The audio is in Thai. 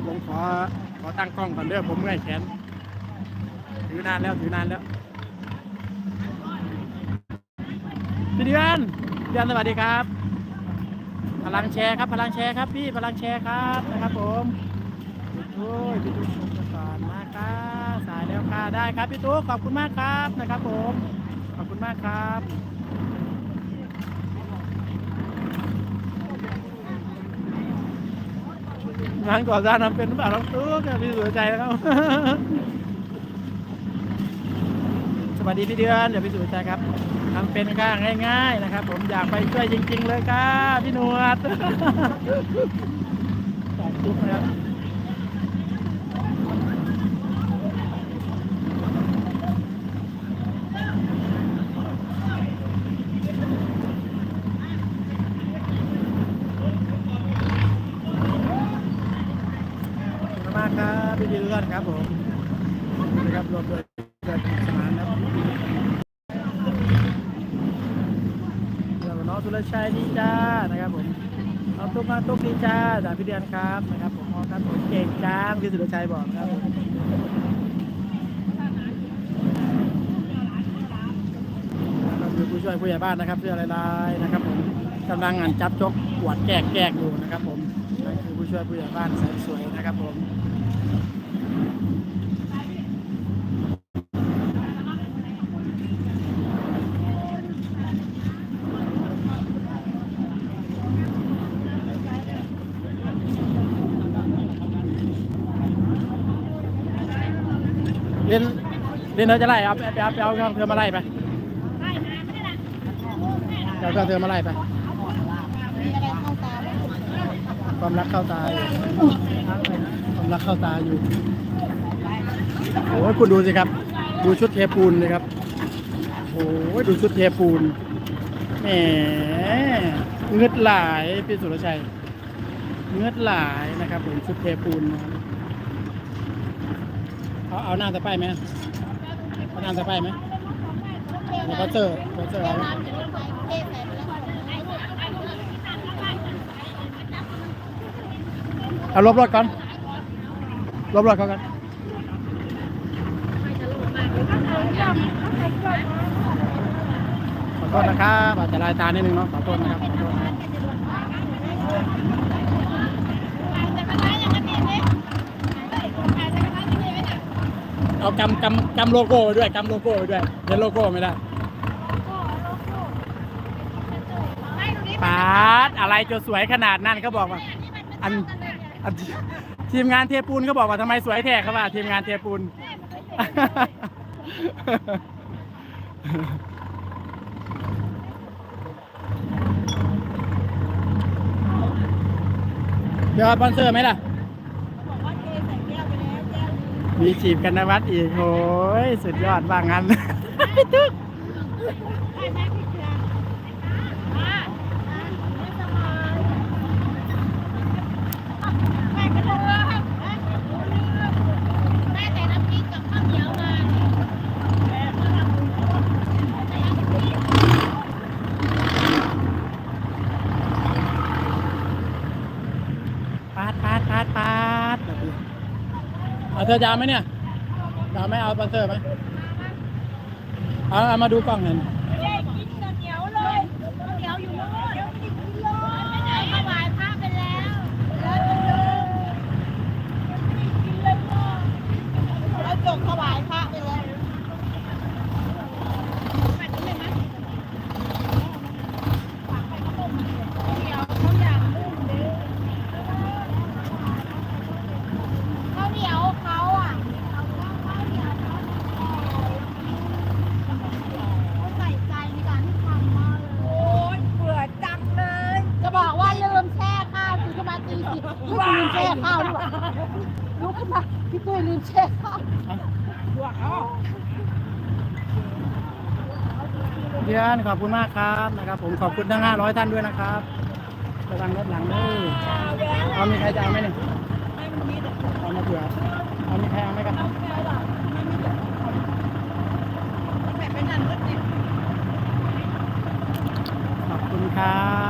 ยวผมขอขอตั้งกล้องก่อนเด้อผมเมื่อยแขนถือนานแล้วถือนานแล้วพี่เดือนเดือนสวัสดีครับ พลังแชร์ครับ พลังแชร์ครับพี่พลังแชร์ครับนะครับผมโอ้ยพี่ตุ๊กชมก่อนมาครับสายแล้วค่ะได้ครับพี่ตุ๊กขอบคุณมากครับนะครับผมขอบคุณมากครับ งานก่อสร้างทำเป็นเปล่าครับตุ๊กพี่สุรใจนะครับ สวัสดีพี่เดือน เดี๋ยวพี่สุใจครับทำเป็นก้างง่าย ๆ นะครับ ผมอยากไปช่วยจริง ๆ เลยครับพี่นวดขอบคุณนะครับขอบคุณมากครับพี่เดือนครับผมนะครับรวมโดยเกิดสมานครับแล้วน้องสุรชัยดีจ้านะครับผมน้องตุ๊กมาตุ๊กดีจ้าจากพี่เดือนครับนะครับผมอ๋อครับผมเก่งจ้างพี่สุรชัยบอกครับคือผู้ช่วยผู้ใหญ่บ้านนะครับเสื้อลายๆนะครับผมกำลังงานจับจกปวดแกกแกกอยู่นะครับผมนั่นคือผู้ช่วยผู้ใหญ่บ้านแสนสวยนะครับผม เรนเรนเราจะไล่เอาไปเอาไปเอาเครื่องเธอมาไล่ไปเอาเครื่องเธอมาไล่ไป ความรักเข้าตาอยู่ความรักเข้าตาอยู่โอ้ยคุณดูสิครับ ดูชุดเทปูนเลยครับโอ้ยดูชุดเทปูนแหมเงือดหลายพี่สุรชัยเงือดหลายนะครับผมชุดเทปูนนะครับ เอาเอาหน้าตะไคร้ไหมเอาหน้าตะไคร้ไหมเดี๋ยวเขาเจอเขาเจอเอาไหมเอาลบรถก่อนลบรถก่อนกันขอโทษนะครับอาจจะลายตานิดนึงเนาะขอโทษนะครับขอโทษนะครับ เอากำกำกำโลโก้ไปด้วยกำโลโก้ไปด้วยเดี๋ยวโลโก้ไม่ได้ปาดอะไรจะสวยขนาดนั้นเขาบอกว่า อันอันทีมงานเทปูนเขาบอกว่าทำไมสวยแท้เขาว่า ทีมงานเทปูนเดี๋ยวสปอนเซอร์ไหมล่ะ มีจีบกันนวัดอีกโอ้ยสุดยอดว่างั้นปาดปาดปาดปาด เอาเธอจะเอาไหมเนี่ยจะเอาไหมเอาสปอนเซอร์ไหมเอาเอามาดูกล้องหน่อยถวาย ข้าวหรือเปล่าลุกขึ้นมาพี่ตุ้ยลืมเช็ดข้าวเดือนขอบคุณมากครับนะครับ ผมขอบคุณทั้ง 500 ท่านด้วยนะครับกำลังรถหลังด้วเอามีใครจะเอาไหมเนี่ยเอามาเผื่อเอามีใครเอาไหมครับขอบคุณครับ